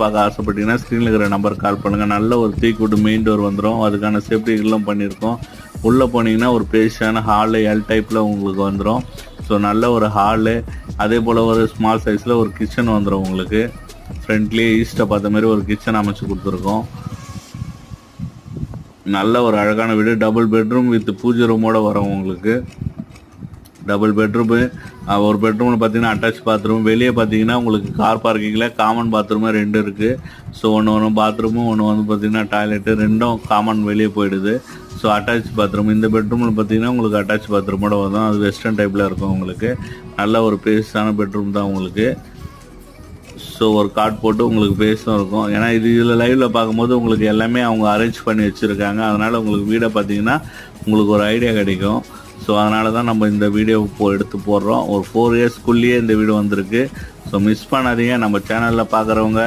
பார்க்க ஆசைப்பட்டீங்கன்னா ஸ்க்ரீனில் இருக்கிற நம்பர் கால் பண்ணுங்கள் நல்ல ஒரு தீக்கூட்டு மெயின் டோர் வந்துடும் அதுக்கான சேஃப்டிகள்லாம் பண்ணியிருக்கோம். உள்ளே போனீங்கன்னா ஒரு பேஷியான ஹாலு எல் டைப்பில் உங்களுக்கு வந்துடும் ஸோ நல்ல ஒரு ஹாலு அதே போல் ஒரு ஸ்மால் சைஸில் ஒரு கிச்சன் வந்துடும் உங்களுக்கு. ஃப்ரண்ட்லேயே ஈஸ்ட்டை பார்த்த மாதிரி ஒரு கிச்சன் அமைச்சு கொடுத்துருக்கோம். நல்ல ஒரு அழகான வீடு. டபுள் பெட்ரூம் வித் பூஜை ரூமோட வரும் உங்களுக்கு. டபுள் பெட்ரூமு ஒரு பெட்ரூமில் பார்த்தீங்கன்னா அட்டாச் பாத்ரூம் வெளியே பார்த்தீங்கன்னா உங்களுக்கு கார் பார்க்கிங்கில் காமன் பாத்ரூமே ரெண்டு இருக்குது ஸோ ஒன்று ஒன்று பாத்ரூமும் ஒன்று வந்து பார்த்தீங்கன்னா டாய்லெட்டு ரெண்டும் காமன் வெளியே போயிடுது. ஸோ அட்டாச் பாத்ரூம் இந்த பெட்ரூமில் பார்த்தீங்கன்னா உங்களுக்கு அட்டாச் பாத்ரூமோட வரும். அது வெஸ்டர்ன் டைப்பில் இருக்கும் உங்களுக்கு. நல்ல ஒரு பேஸான பெட்ரூம் தான் உங்களுக்கு. ஸோ ஒரு கார்ட் போட்டு உங்களுக்கு பேசும் இருக்கும். ஏன்னா இது இதில் லைவில் பார்க்கும்போது உங்களுக்கு எல்லாமே அவங்க அரேஞ்ச் பண்ணி வச்சுருக்காங்க. அதனால் உங்களுக்கு வீடை பார்த்தீங்கன்னா உங்களுக்கு ஒரு ஐடியா கிடைக்கும். ஸோ அதனால தான் நம்ம இந்த வீடியோ போ எடுத்து போடுறோம். ஒரு ஃபோர் இயர்ஸ்க்குள்ளேயே இந்த வீடு வந்திருக்கு. ஸோ மிஸ் பண்ணாதீங்க. நம்ம சேனலில் பார்க்குறவங்க